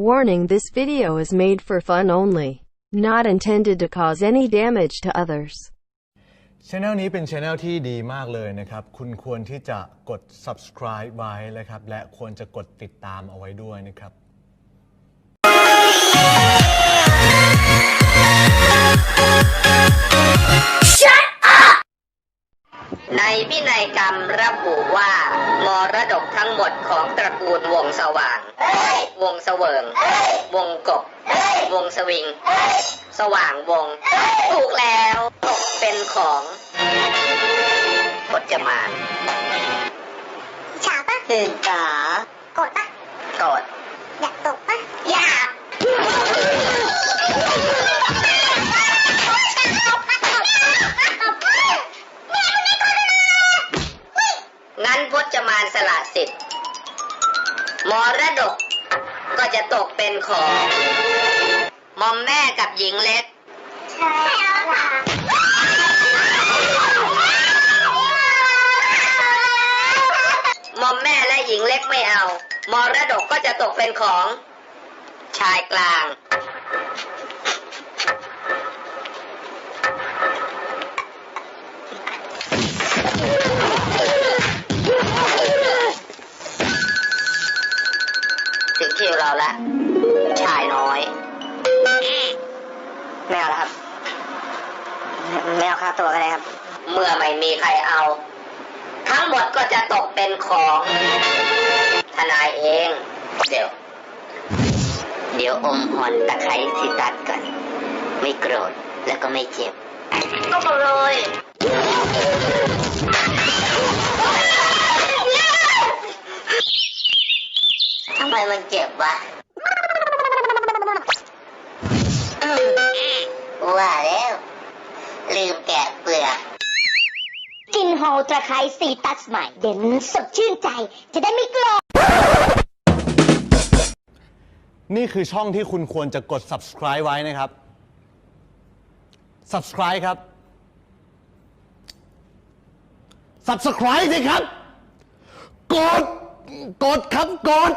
Warning this video is made for fun only. Not intended to cause any damage to others.ช anel นี้เป็นช anel ที่ดีมากเลยนะครับ คุณควรที่จะกด subscribe ไว้นะครับ และควรจะกดติดตามเอาไว้ด้วยนะครับ ในพินัยกรรมระบุว่า มรดกทั้งหมดของตระกูลวงสว่าง วงเสวิงวงกบ วงสวิง สว่างวง ถูกแล้วตกเป็นของพจมานฉาปะคือจ๋าโกรธปะโกรธ มรดก ก็จะตกเป็นของมอมแม่กับหญิงเล็ก ใช่แล้วล่ะมอมแม่และหญิงเล็กไม่เอา มรดกก็จะตกเป็นของชายกลาง ถึงคิวเราแล้วชายน้อยไม่เอาแล้วครับไม่เอาค่าตัวกันเลยครับ เมื่อไม่มีใครเอา ทั้งหมดก็จะตกเป็นของทนายเอง เดี๋ยว เดี๋ยวอมหอนตะไคร้สิตัดก่อน ไม่โกรธแล้วก็ไม่เจ็บก็เลย ไมมันเจ็บวะว่าแล้ว ลืมแกะเปลือกกินโฮลตะไคร้ซีตัสใหม่เด่นสดชื่นใจ จะได้ไม่กลัวนี่คือช่องที่คุณควรจะกด subscribe ไว้นะครับ subscribe ครับ subscribe สิครับ กด กดครับ กด